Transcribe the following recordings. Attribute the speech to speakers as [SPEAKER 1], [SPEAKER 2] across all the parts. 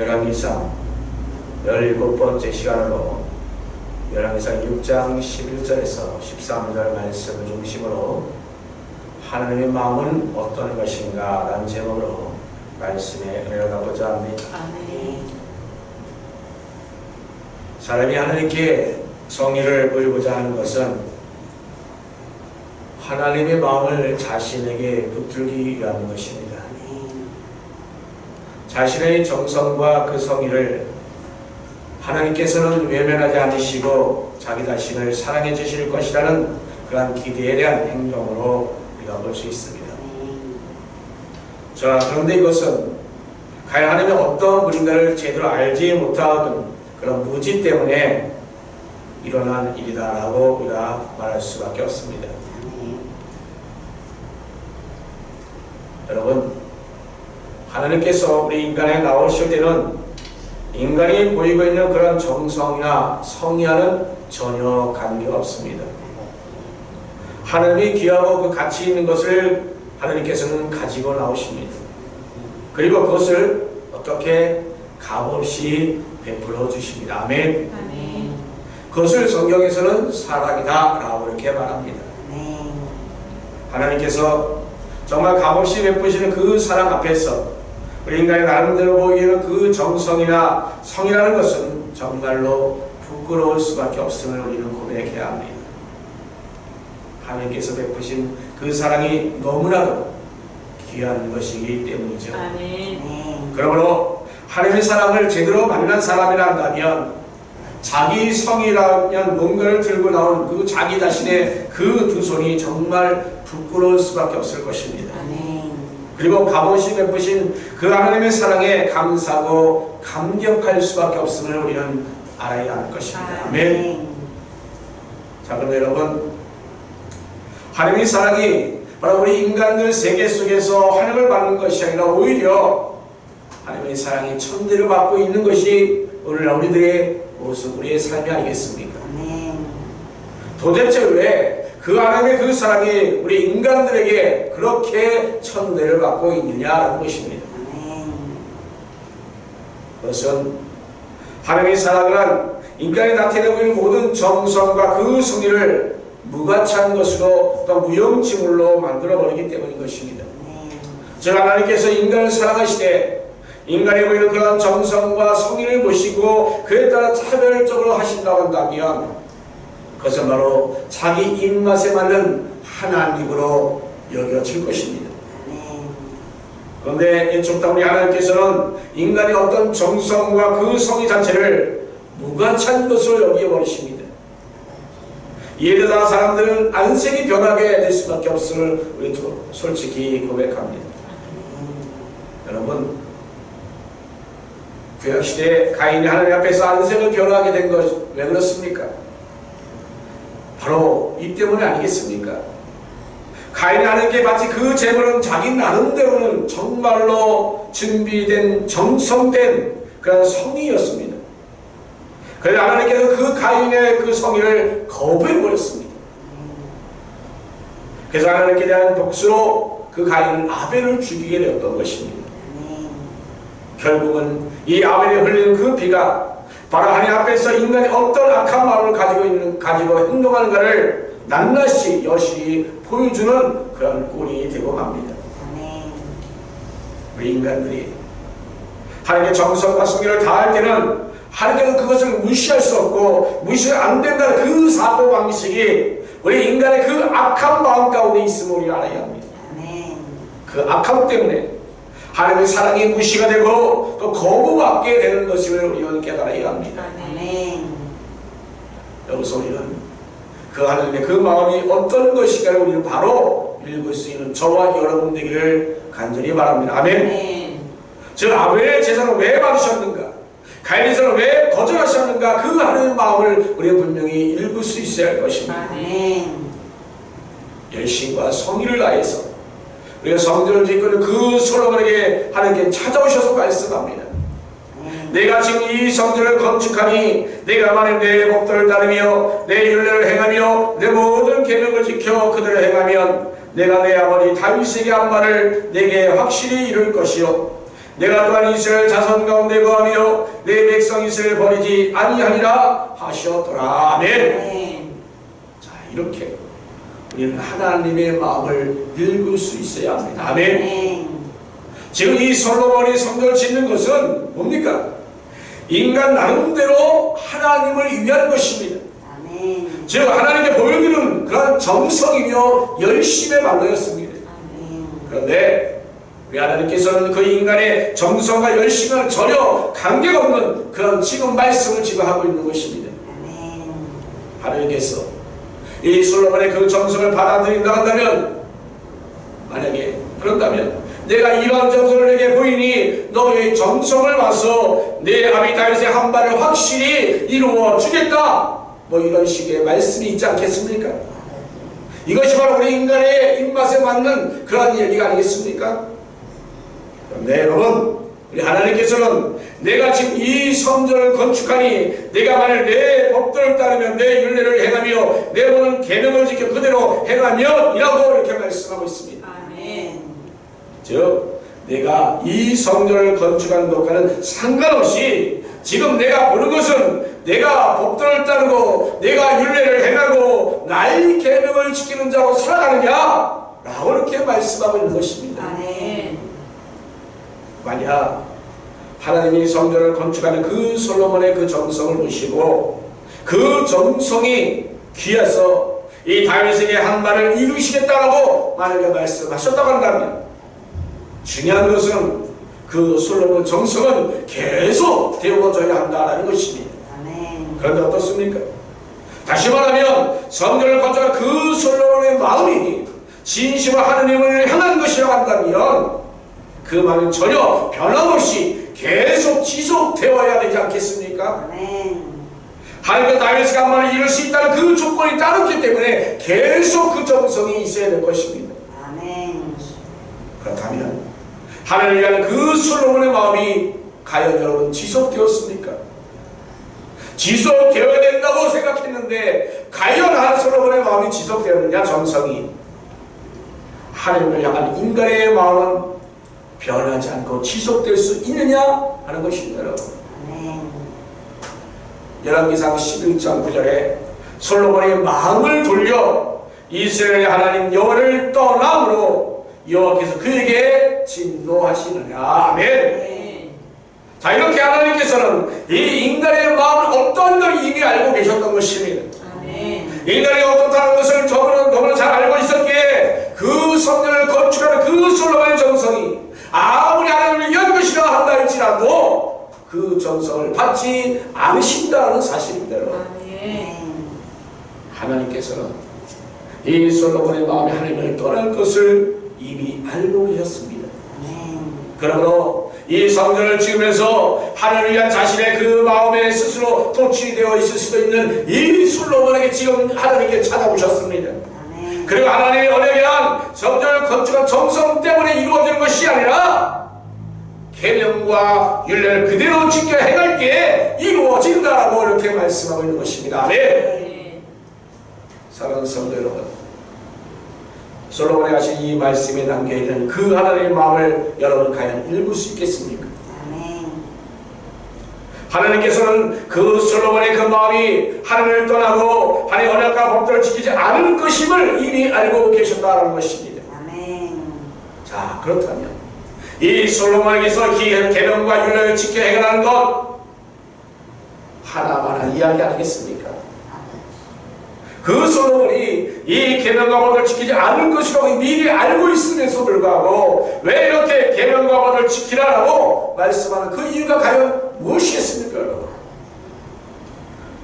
[SPEAKER 1] 열왕기상 17번째 시간으로 열왕기상 6장 11절에서 13절 말씀을 중심으로 하나님의 마음은 어떤 것인가 라는 제목으로 말씀에 은혜를 갖고자 합니다.
[SPEAKER 2] 아멘.
[SPEAKER 1] 사람이 하나님께 성의를 보이고자 하는 것은 하나님의 마음을 자신에게 붙들기 위한 것입니다. 자신의 정성과 그 성의를 하나님께서는 외면하지 않으시고 자기 자신을 사랑해 주실 것이라는 그러한 기대에 대한 행동으로 우리가 볼 수 있습니다. 자, 그런데 이것은 과연 하나님이 어떤 분인가를 제대로 알지 못하는 그런 무지 때문에 일어난 일이다라고 우리가 말할 수밖에 없습니다. 여러분, 하나님께서 우리 인간에 나오실 때는 인간이 보이고 있는 그런 정성이나 성의와는 전혀 관계가 없습니다. 하나님이 귀하고 그 가치 있는 것을 하나님께서는 가지고 나오십니다. 그리고 그것을 어떻게 값없이 베풀어 주십니다. 아멘.
[SPEAKER 2] 아멘.
[SPEAKER 1] 그것을 성경에서는 사랑이다라고 이렇게 말합니다.
[SPEAKER 2] 아멘.
[SPEAKER 1] 하나님께서 정말 값없이 베푸시는 그 사랑 앞에서 우리 인간의 나름대로 보이는 그 정성이나 성이라는 것은 정말로 부끄러울 수밖에 없음을 우리는 고백해야 합니다. 하나님께서 베푸신 그 사랑이 너무나도 귀한 것이기 때문이죠.
[SPEAKER 2] 아멘.
[SPEAKER 1] 그러므로 하나님의 사랑을 제대로 만난 사람이라 한다면 자기 성이라면 뭔가를 들고 나온 그 자기 자신의 그 두 손이 정말 부끄러울 수밖에 없을 것입니다. 그리고 값없이 베푸신 그 하나님의 사랑에 감사하고 감격할 수밖에 없음을 우리는 알아야 할 것입니다. 아멘. 자, 그럼 여러분, 하나님의 사랑이 바로 우리 인간들 세계 속에서 환영을 받는 것이 아니라 오히려 하나님의 사랑이 천대를 받고 있는 것이 오늘날 우리들의 모습, 우리의 삶이 아니겠습니까? 도대체 왜 그 하나님의 그 사랑이 우리 인간들에게 그렇게 천대를 받고 있느냐라는 것입니다. 그것은 하나님의 사랑은 인간이 나타내고 있는 모든 정성과 그 성의를 무가치한 것으로 또 무용지물로 만들어버리기 때문인 것입니다. 즉 하나님께서 인간을 사랑하시되 인간이 보이는 그런 정성과 성의를 보시고 그에 따라 차별적으로 하신다고 한다면 그것은 바로 자기 입맛에 맞는 하나님으로 여겨질 것입니다. 그런데 이쪽 우리 하나님께서는 인간의 어떤 정성과 그 성의 자체를 무가치한 것으로 여겨버리십니다. 이에 대해서 사람들은 안색이 변하게 될 수밖에 없음을 우리 솔직히 고백합니다. 여러분 구약시대에 가인이 하나님 앞에서 안색을 변하게 된것왜 그렇습니까? 바로 이 때문에 아니겠습니까? 가인이 하나님께 바치 그 재물은 자기 나름대로는 정말로 준비된 정성된 그런 성의였습니다. 그래서 하나님께서 그 가인의 그 성의를 거부해버렸습니다. 그래서 하나님께 대한 복수로 그 가인은 아벨을 죽이게 되었던 것입니다. 결국은 이 아벨이 흘리는 그 피가 바로 하나님 앞에서 인간이 어떤 악한 마음을 가지고 있는 가지고 행동하는가를 낱낱이 여실히 보여주는 그런 꼴이 되고 맙니다. 우리 인간들이 하나님의 정성과 성의를 다할 때는 하나님께서 그것을 무시할 수 없고 무시가 안 된다는 그 사고 방식이 우리 인간의 그 악한 마음 가운데 있음을 우리 알아야 합니다. 그 악함 때문에 하나님의 사랑이 무시가 되고 또 거부받게 되는 것을 우리는 깨달아야 합니다.
[SPEAKER 2] 아멘.
[SPEAKER 1] 여기서 우리는 그 하나님의 그 마음이 어떤 것인가를 우리는 바로 읽을 수 있는 저와 여러분 되기를 간절히 바랍니다. 아멘.
[SPEAKER 2] 아멘.
[SPEAKER 1] 즉 아벨의 제사를 왜 받으셨는가? 가인의 왜 거절하셨는가? 그 하나님의 마음을 우리가 분명히 읽을 수 있어야 할 것입니다.
[SPEAKER 2] 아멘.
[SPEAKER 1] 열심과 성의를 다해서 우리가 성전을 짓고는 그 솔로몬에게 하나님께 찾아오셔서 말씀합니다. 내가 지금 이 성전을 건축하니 내가 만일 내 법도를 따르며 내 율례를 행하며 내 모든 계명을 지켜 그대로 행하면 내가 내 아버지 다윗에게 한 말을 내게 확실히 이룰 것이요 내가 또한 이스라엘 자손 가운데 거하며 내 백성 이스라엘 버리지 아니하니라 하셨더라 아멘. 자 이렇게 우리는 하나님의 마음을 읽을 수 있어야 합니다 아멘
[SPEAKER 2] 아멘.
[SPEAKER 1] 지금 이 솔로몬이 성전을 짓는 것은 뭡니까? 인간 나름대로 하나님을 위한 것입니다.
[SPEAKER 2] 아멘.
[SPEAKER 1] 즉 하나님께 보여주는 그런 정성이며 열심의 말로였습니다.
[SPEAKER 2] 아멘.
[SPEAKER 1] 그런데 우리 하나님께서는 그 인간의 정성과 열심과 전혀 관계가 없는 그런 지금 말씀을 지금 하고 있는 것입니다.
[SPEAKER 2] 아멘.
[SPEAKER 1] 하나님께서 이 솔로몬의 그 정성을 받아들인다 한다면 만약에 그런다면 내가 이러한 정성을 내게 보이니 너의 정성을 와서 내 아비 다윗의 한 발을 확실히 이루어 주겠다 뭐 이런 식의 말씀이 있지 않겠습니까? 이것이 바로 우리 인간의 입맛에 맞는 그러한 얘기가 아니겠습니까? 그런데 여러분 우리 하나님께서는 내가 지금 이 성전을 건축하니 내가 만일 내 법도를 따르면 내 윤례를 행하며 내 모든 계명을 지켜 그대로 행하면 이라고 이렇게 말씀하고 있습니다.
[SPEAKER 2] 아멘.
[SPEAKER 1] 즉 내가 이 성전을 건축하는 것과는 상관없이 지금 내가 보는 것은 내가 법도를 따르고 내가 윤례를 행하고 나의 계명을 지키는 자로 살아가느냐 라고 이렇게 말씀하고 있는 것입니다.
[SPEAKER 2] 아멘.
[SPEAKER 1] 만약 하나님이 성전을 건축하는 그 솔로몬의 그 정성을 보시고 그 정성이 귀해서 이 다윗에게 한 말을 이루시겠다라고 만약에 말씀하셨다고 한다면 중요한 것은 그 솔로몬 정성은 계속 되어져야 한다는 것입니다. 그런데 어떻습니까? 다시 말하면 성전을 건축한 그 솔로몬의 마음이 진심으로 하느님을 향한 것이라고 한다면 그 마음은 전혀 변함없이 계속 지속되어야 되지 않겠습니까? 하나님과 다윗이 한 말을 이룰 수 있다는 그 조건이 따르기 때문에 계속 그 정성이 있어야 될 것입니다.
[SPEAKER 2] 아멘.
[SPEAKER 1] 그렇다면 하나님을 위한 그 솔로몬의 마음이 과연 여러분 지속되었습니까? 지속되어야 된다고 생각했는데 과연 한 솔로몬의 마음이 지속되었느냐 정성이 하나님을 향한 인간의 마음은 변하지 않고 지속될 수 있느냐 하는 것입니다 여러분
[SPEAKER 2] 아멘.
[SPEAKER 1] 열왕기상 11장 9절에 솔로몬의 마음을 돌려 이스라엘의 하나님 여호와를 떠남으로 여호와께서 그에게 진노하시느냐 아멘
[SPEAKER 2] 아멘.
[SPEAKER 1] 자 이렇게 하나님께서는 이 인간의 마음을 어떤 걸 이미 알고 계셨던 것입니다
[SPEAKER 2] 아멘.
[SPEAKER 1] 인간이 어떻다는 것을 저분은 너무나 잘 알고 있었기에 그 성전을 건축하는 그 솔로몬의 정성이 아무리 하나님을 위한 것이라 한다 할지라도 그 정성을 받지 않으신다는 사실입니다 여러분.
[SPEAKER 2] 아멘.
[SPEAKER 1] 하나님께서는 이 솔로몬의 마음에 하나님을 떠날 것을 이미 알고 계셨습니다
[SPEAKER 2] 아멘.
[SPEAKER 1] 그러므로 이 성전을 지으면서 하나님을 위한 자신의 그 마음에 스스로 도취되어 있을 수도 있는 이 솔로몬에게 지금 하나님께 찾아오셨습니다.
[SPEAKER 2] 아멘.
[SPEAKER 1] 그리고 하나님의 언약에 성전을 건축한 정성 때문에 이루어지는 것이 아니라 계명과 윤례를 그대로 지켜 행할 때 이루어진다라고 이렇게 말씀하고 있는 것입니다. 아멘. 사랑하는 성도 여러분 솔로몬이 하신 이 말씀에 담겨 있는 그 하나님의 마음을 여러분 과연 읽을 수 있겠습니까? 하나님께서는 그 솔로몬의 그 마음이 하나님을 떠나고 하나님의 언약과 법도를 지키지 않을 것임을 이미 알고 계셨다는 것입니다.
[SPEAKER 2] 아멘.
[SPEAKER 1] 자 그렇다면 이 솔로몬에게서 기- 계명과 윤례를 지켜 행하는 것 하나만한 이야기 아니겠습니까? 그 솔로몬이 이 계명과 법을 지키지 않을 것이라고 미리 알고 있음에도 불구하고 왜 이렇게 계명과 법을 지키라라고 말씀하는 그 이유가 과연 무엇이겠습니까 여러분?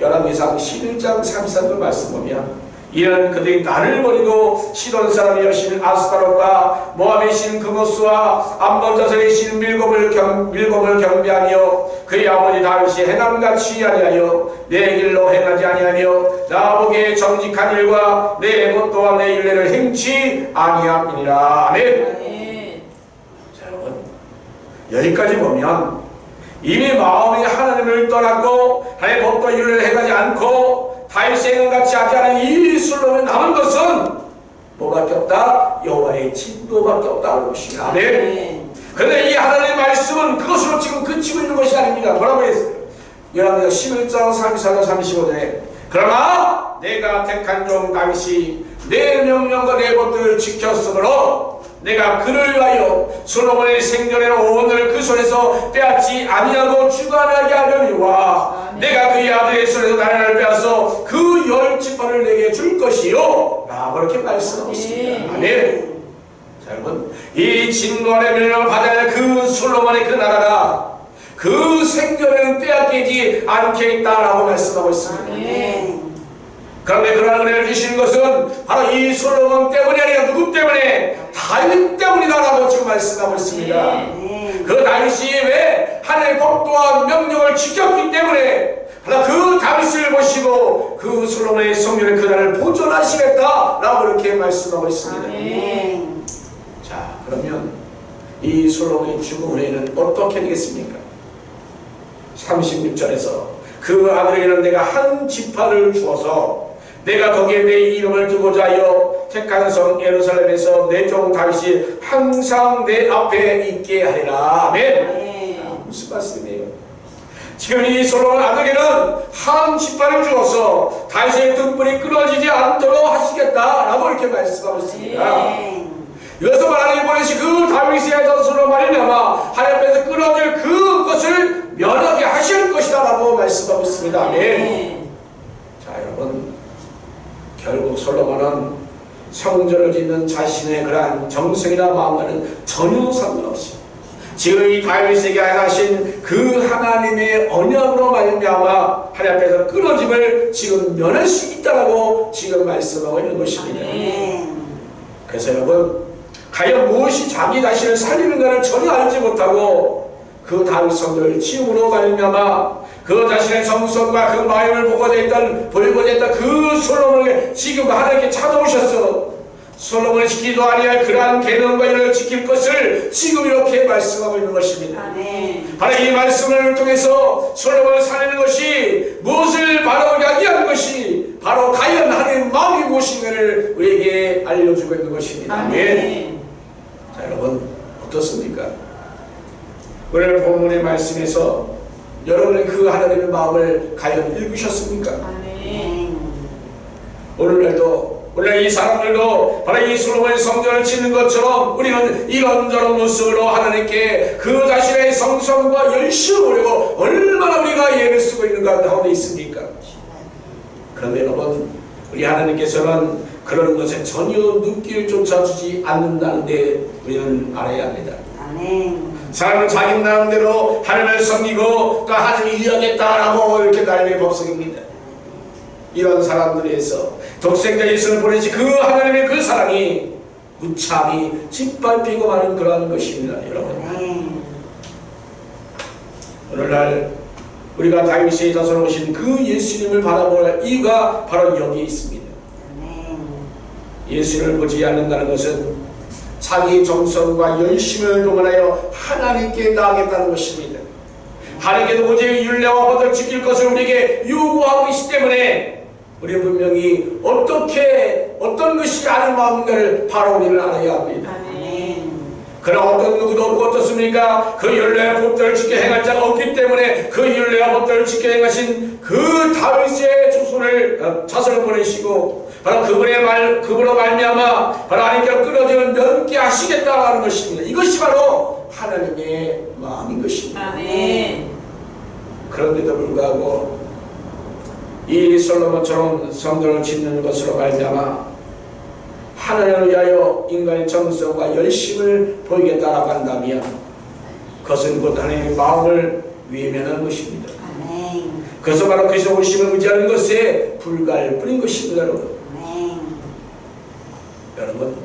[SPEAKER 1] 열왕기상 11장 33절 말씀 보면 이는 그들이 나를 버리고 시돈 사람의 여신 아스타롯과 모압의 신 그모스와 암몬 자손의 신 밀곰을 경, 밀곰을 경배하며 그의 아버지 다윗이 행함같이 아니하여 내 길로 행하지 아니하며 나보기에 정직한 일과 내 법도와 내 윤례를 행치 아니함이니라 아멘. 자 여러분 여기까지 보면 이미 마음이 하나님을 떠났고 하나님의 법도 윤례를 행하지 않고 다윗의 행함같이 하지 않은 이 솔로몬에 남은 것은 뭐밖에 없다? 여호와의 진노밖에 없다는 것이다 아멘
[SPEAKER 2] 아멘.
[SPEAKER 1] 그런데 이 하나님의 말씀은 그것으로 지금 그치고 있는 것이 아닙니다. 뭐라고 했어요? 열왕기하 11장 34절 35절에 그러나 내가 택한 종 다윗이 내 명령과 내 법들을 지켰으므로 내가 그를 위하여 솔로몬의 생전에 오늘 그 손에서 빼앗지 아니하고 주관하게 하려니와 내가 그의 아들의 손에서 나라를 빼앗어 그 열 지파를 내게 줄 것이요 라 그렇게 말씀하고 있습니다. 아멘. 자 여러분 이 진노의 명령을 받아야 할그 솔로몬의 그 나라가 그 생전에는 빼앗기지 않게 있다라고 말씀하고 있습니다.
[SPEAKER 2] 아멘.
[SPEAKER 1] 그런데 그러한 은혜를 주시는 것은 바로 이 솔로몬 때문이 아니라 누구 때문에 다윗 때문이다라고 지금 말씀하고 있습니다.
[SPEAKER 2] 아멘.
[SPEAKER 1] 그 다윗이 왜 하나님의 법도와 명령을 지켰기 때문에 하나 그 다윗을 보시고 그 솔로몬의 성전의 그날을 보존하시겠다라고 이렇게 말씀하고 있습니다.
[SPEAKER 2] 아멘.
[SPEAKER 1] 자 그러면 이 솔로몬의 죽음 후에는 어떻게 되겠습니까? 36절에서 그 아들에게는 내가 한 지파를 주어서 내가 거기에 내 이름을 두고자 하여 택한 성 예루살렘에서 내 종 다윗이 항상 내 앞에 있게 하리라 아멘 무슨 말씀이에요? 지금 이 솔로몬 아들에게는 한 지파를 주어서 다윗의 등불이 끊어지지 않도록 하시겠다라고 이렇게 말씀하고 있습니다. 여기서 말하는 보내시 그 다윗의 자손으로 말미암아 하나님 앞에서 끊어질 그것을 면하게 하실 것이다라고 말씀하고 있습니다. 아멘.
[SPEAKER 2] 아멘.
[SPEAKER 1] 자 여러분 결국 솔로몬은 성전을 짓는 자신의 그러한 정성이나 마음과는 전혀 상관없이 지금 이 다윗에게 하신 그 하나님의 언약으로 말미암아 하나님 앞에서 끊어짐을 지금 면할 수 있다라고 지금 말씀하고 있는 것입니다. 그래서 여러분 과연 무엇이 자기 자신을 살리는가를 전혀 알지 못하고 그 다윗 성들을 치움으로 말미암아 그 자신의 정성과 그 마음을 보고자 했던 보고자 했던 그 솔로몬에게 지금 하나님께 찾아오셔서 솔로몬이 지키도 아니할 그러한 계명과 일을 지킬 것을 지금 이렇게 말씀하고 있는 것입니다.
[SPEAKER 2] 아멘.
[SPEAKER 1] 바로 이 말씀을 통해서 솔로몬을 살리는 것이 무엇을 바라보게 하게 하는 것이 바로 과연 하나님의 마음이 무엇인가를 우리에게 알려주고 있는 것입니다. 아멘.
[SPEAKER 2] 아멘.
[SPEAKER 1] 자 여러분 어떻습니까? 오늘 본문의 말씀에서 여러분의 그 하나님의 마음을 과연 읽으셨습니까?
[SPEAKER 2] 아멘.
[SPEAKER 1] 오늘날도 오늘 이 사람들도 바로 이 솔로몬의 성전을 짓는 것처럼 우리는 이런저런 모습으로 하나님께 그 자신의 성성과 열심을 보려고 얼마나 우리가 예를 쓰고 있는가 가운데 있습니까? 그런데 여러분 우리 하나님께서는 그런 것에 전혀 눈길조차 주지 않는다는데 우리는 알아야 합니다.
[SPEAKER 2] 아멘.
[SPEAKER 1] 사람은 자기 나름대로 하나님을 섬기고 또 하나님을 이해하겠다라고 이렇게 난리의 법석입니다. 이런 사람들에서 독생자 예수를 보내지 그 하나님의 그 사랑이 무참히 짓밟히고 마는 그러한 것입니다. 여러분. 오늘날 우리가 다윗의 자손 오신 그 예수님을 바라볼 이유가 바로 여기 있습니다. 예수를 보지 않는다는 것은 자기 정성과 열심을 동원하여 하나님께 나아가겠다는 것입니다. 하나님께도 오직 율례와 법을 지킬 것을 우리에게 요구하고 있기 때문에 우리는 분명히 어떻게 어떤 것이 아는 마음인가를 바로 우리는 알아야 합니다. 그러나 어떤 누구도 없고 어떻습니까? 그 율례와 법들을 지켜 행할 자가 없기 때문에 그 율례와 법들을 지켜 행하신 그 다윗의 조손을 어, 자손을 보내시고 바로 그분의 말 그분으로 말미암아 바로 하나님께로 끊어지는 면케 하시겠다라는 것입니다. 이것이 바로 하나님의 마음인 것입니다.
[SPEAKER 2] 아멘.
[SPEAKER 1] 그런데도 불구하고 이 솔로몬처럼 성전을 짓는 것으로 말미암아 하나님을 위하여 인간의 정성과 열심을 보이겠다라고 한다면 그것은 곧 하나님의 마음을 외면하는 것입니다. 그래서 바로 그리스도 오심을 의지하는 것에 불가할 뿐인 것입니다, 여러분.
[SPEAKER 2] 아멘.
[SPEAKER 1] 여러분,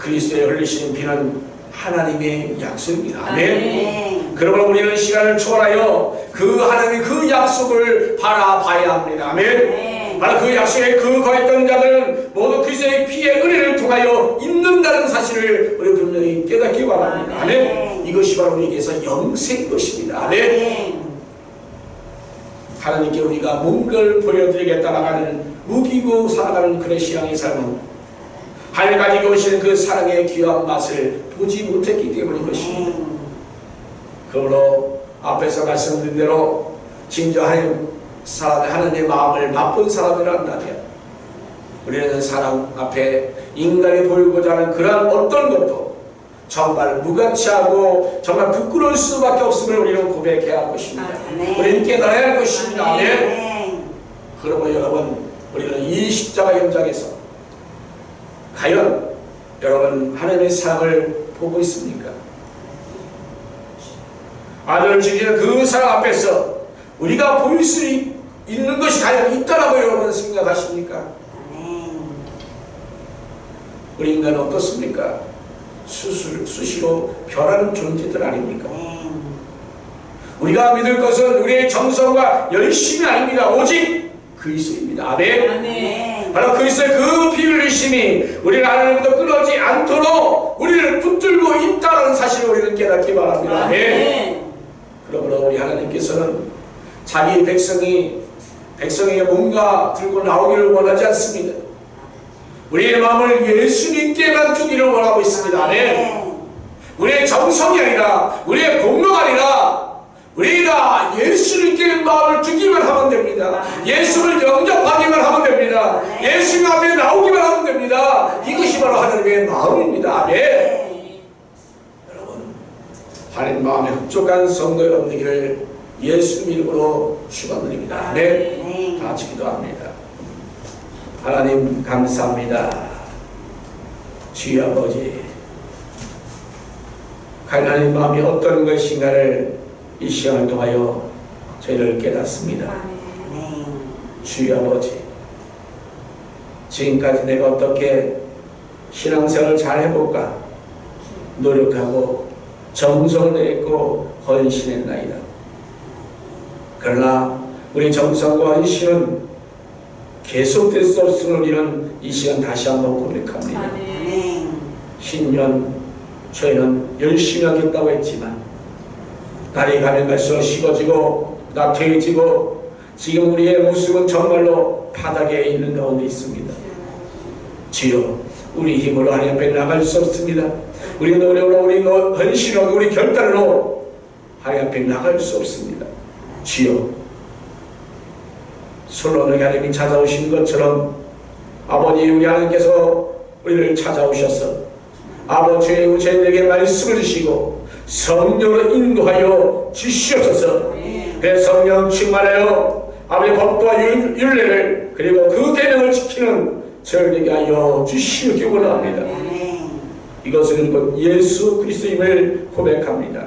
[SPEAKER 1] 그리스도의 흘리신 피는 하나님의 약속입니다. 아멘. 그러므로 우리는 시간을 초월하여 그 하나님의 그 약속을 바라봐야 합니다. 아멘.
[SPEAKER 2] 아멘.
[SPEAKER 1] 바로 그 약속에 그 거했던 자들은 모두 그리스도의 피의 은혜를 통하여 있는다는 사실을 우리 분명히 깨닫기 바랍니다. 아멘.
[SPEAKER 2] 아멘.
[SPEAKER 1] 이것이 바로 우리에게서 영생인 것입니다. 아멘.
[SPEAKER 2] 아멘.
[SPEAKER 1] 하나님께 우리가 뭔가를 보여드리겠다라고 하는 무기고 살아가는 그런 신앙의 삶은 하나님 가지고 오시는 그 사랑의 귀한 맛을 보지 못했기 때문인 것입니다.
[SPEAKER 2] 아멘.
[SPEAKER 1] 앞에서 말씀드린 대로 진정 하나님 사람 하나님의 마음을 맛본 사람이란다면 우리는 사람 앞에 인간이 보이고자 하는 그러한 어떤 것도 정말 무가치하고 정말 부끄러울 수밖에 없음을 우리는 고백해야 할 것입니다.
[SPEAKER 2] 아멘.
[SPEAKER 1] 우리는 깨달아야 할 것입니다. 아멘.
[SPEAKER 2] 아멘.
[SPEAKER 1] 그러면 여러분 우리는 이 십자가 현장에서 과연 여러분 하나님의 사랑을 보고 있습니까? 아들을 죽이는 그 사랑 앞에서 우리가 볼수 있는 것이 과연 있다라고 여러분 생각하십니까? 우리 인간은 어떻습니까? 수술, 수시로 변하는 존재들 아닙니까? 우리가 믿을 것은 우리의 정성과 열심이 아닙니다. 오직 그리스도입니다. 아멘.
[SPEAKER 2] 아멘.
[SPEAKER 1] 바로 그리스도의 그피 흘리심이 우리를 하나님부터 끊어지 않도록 우리를 붙들고 있다는 사실을 우리는 깨닫기 바랍니다. 아멘. 그러므로 우리 하나님께서는 자기 백성이 백성에게 뭔가 들고 나오기를 원하지 않습니다. 우리의 마음을 예수님께만 주기를 원하고 있습니다. 아멘. 우리의 정성이 아니라 우리의 공로가 아니라 우리가 예수님께 마음을 주기만 하면 됩니다. 예수를 영접하기만 하면 됩니다. 예수님 앞에 나오기만 하면 됩니다. 이것이 바로 하나님의 마음입니다. 아멘. 여러분, 하나님 마음에 흡족한 성도 여러분 되기를 예수 이름으로 축원드립니다. 아멘. 다 같이 기도합니다. 하나님 감사합니다. 주여 아버지 하나님 마음이 어떤 것인가를 이 시간을 통하여 저희를 깨닫습니다. 주여 아버지 지금까지 내가 어떻게 신앙생활을 잘 해볼까 노력하고 정성을 내고 헌신했나이다. 그러나 우리 정성과 헌신은 계속될 수 없음을 우리는 이 시간 다시 한번 고백합니다.
[SPEAKER 2] 아멘.
[SPEAKER 1] 신년 저희는 열심히 하겠다고 했지만 날이 가면 갈수록 식어지고 나태해지고 지금 우리의 모습은 정말로 바닥에 있는 가운데 있습니다. 주여 우리 힘으로 하나님 앞에 나갈 수 없습니다. 우리 노력으로 우리 노- 헌신으로 우리 결단으로 하나님 앞에 나갈 수 없습니다. 주여 솔로몬에게 하나님이 찾아오신 것처럼 아버지 우리 하나님께서 우리를 찾아오셔서 아버지의 저희에게 말씀을 주시고 성령으로 인도하여 주시옵소서 그 성령 충만하여 아버지 법도와 율- 율례를 그리고 그 계명을 지키는 저에게 하여 주시옵기 원합니다. 이것은 곧 예수 그리스도임을 고백합니다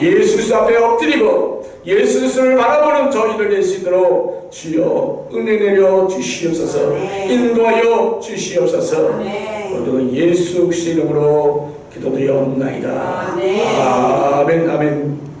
[SPEAKER 1] 예수 앞에 엎드리고 예수 그리스도를 바라보는 저희들 있도록 주여 은혜 내려 주시옵소서. 인도하여 주시옵소서. 모든 예수 그리스도 이름으로 기도드리옵나이다
[SPEAKER 2] 아멘.
[SPEAKER 1] 아멘 아멘